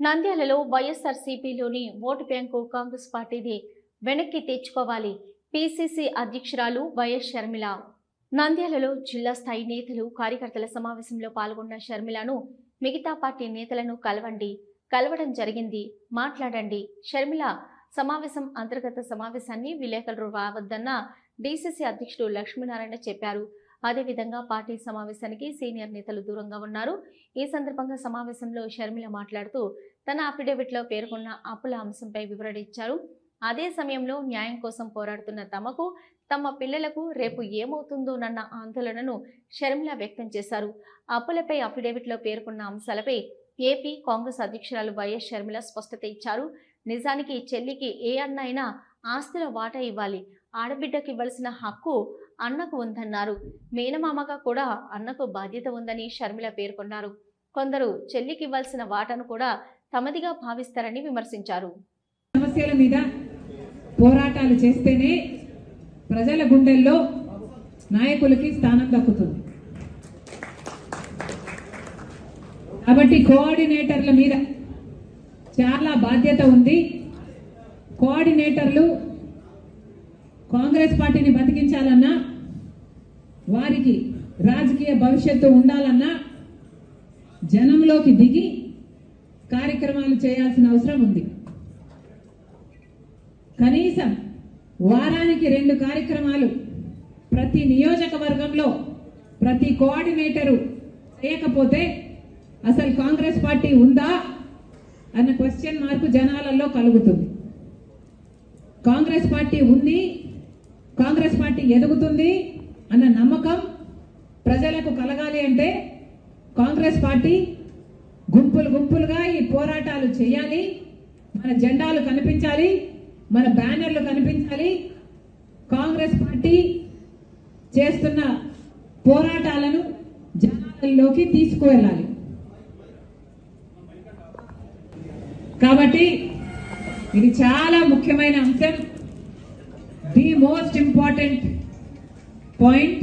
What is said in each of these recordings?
నంద్యాలలో వైఎస్ఆర్సీపీలోని vote bank Congress పార్టీది వెనక్కి తెచ్చుకోవాలి. పీసీసీ అధ్యక్షురాలు వైఎస్ షర్మిల. నంద్యాలలో జిల్లా స్థాయి నేతలు కార్యకర్తల సమావేశంలో పాల్గొన్న షర్మిలను మిగతా పార్టీ నేతలను కలవండి. కలవడం జరిగింది. మాట్లాడండి. షర్మిల సమావేశం అంతర్గత సమావేశాన్ని విలేకరులు రావద్దన్న డీసీసీ అధ్యక్షుడు లక్ష్మీనారాయణ చెప్పారు. అదేవిధంగా పార్టీ సమావేశానికి సీనియర్ నేతలు దూరంగా ఉన్నారు. ఈ సందర్భంగా సమావేశంలో షర్మిల మాట్లాడుతూ తన అఫిడవిట్లో పేర్కొన్న అప్పుల అంశంపై వివరణ ఇచ్చారు. అదే సమయంలో న్యాయం కోసం పోరాడుతున్న తమకు తమ పిల్లలకు రేపు ఏమవుతుందోనన్న ఆందోళనను షర్మిల వ్యక్తం చేశారు. అప్పులపై అఫిడవిట్లో పేర్కొన్న అంశాలపై ఏపీ కాంగ్రెస్ అధ్యక్షురాలు వైఎస్ షర్మిల స్పష్టత ఇచ్చారు. నిజానికి చెల్లికి ఏ అన్న అయినా ఆస్తుల వాటా ఇవ్వాలి. ఆడబిడ్డకు ఇవ్వాల్సిన హక్కు అన్నకు ఉందన్నారు. మేనమామగా కూడా అన్నకు బాధ్యత ఉందని షర్మిల పేర్కొన్నారు. కొందరు చెల్లికి ఇవ్వాల్సిన వాటను కూడా తమదిగా భావిస్తారని విమర్శించారు. సమస్యల మీద పోరాటాలు చేస్తేనే ప్రజల గుండెల్లో నాయకులకి స్థానం దక్కుతుంది. కాబట్టి కోఆర్డినేటర్ల మీద చాలా బాధ్యత ఉంది. కోఆర్డినేటర్లు కాంగ్రెస్ పార్టీని బతికించాలన్నా వారికి రాజకీయ భవిష్యత్తు ఉండాలన్నా జనంలోకి దిగి కార్యక్రమాలు చేయాల్సిన అవసరం ఉంది. కనీసం వారానికి రెండు కార్యక్రమాలు ప్రతి నియోజకవర్గంలో ప్రతి కోఆర్డినేటరు చేయకపోతే అసలు కాంగ్రెస్ పార్టీ ఉందా అన్న క్వశ్చన్ మార్కు జనాలలో కలుగుతుంది. కాంగ్రెస్ పార్టీ ఉంది కాంగ్రెస్ పార్టీ ఎదుగుతుంది అన్న నమ్మకం ప్రజలకు కలగాలి అంటే కాంగ్రెస్ పార్టీ గుంపులు గుంపులుగా ఈ పోరాటాలు చేయాలి. మన జెండాలు కనిపించాలి మన బ్యానర్లు కనిపించాలి. కాంగ్రెస్ పార్టీ చేస్తున్న పోరాటాలను జనాలలోకి తీసుకువెళ్ళాలి. కాబట్టి ఇది చాలా ముఖ్యమైన అంశం. The most important point.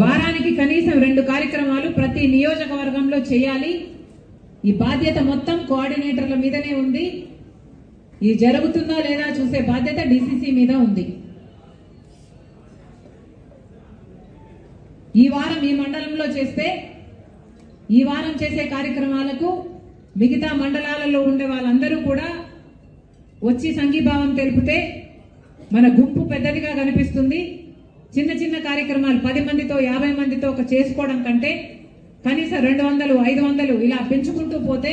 వారానికి కనీసం రెండు కార్యక్రమాలు ప్రతి నియోజకవర్గంలో చేయాలి. ఈ బాధ్యత మొత్తం కోఆర్డినేటర్ల మీదనే ఉంది. ఇది జరుగుతుందా లేదా చూసే బాధ్యత డిసిసి మీద ఉంది. ఈ వారం ఈ మండలంలో చేస్తే ఈ వారం చేసే కార్యక్రమాలకు మిగతా మండలాలలో ఉండే వాళ్ళందరూ కూడా వచ్చి సంఘీభావం తెలిపితే మన గుంపు పెద్దదిగా కనిపిస్తుంది. చిన్న చిన్న కార్యక్రమాలు పది మందితో యాభై మందితో ఒక చేసుకోవడం కంటే కనీసం రెండు వందలు ఐదు వందలు ఇలా పెంచుకుంటూ పోతే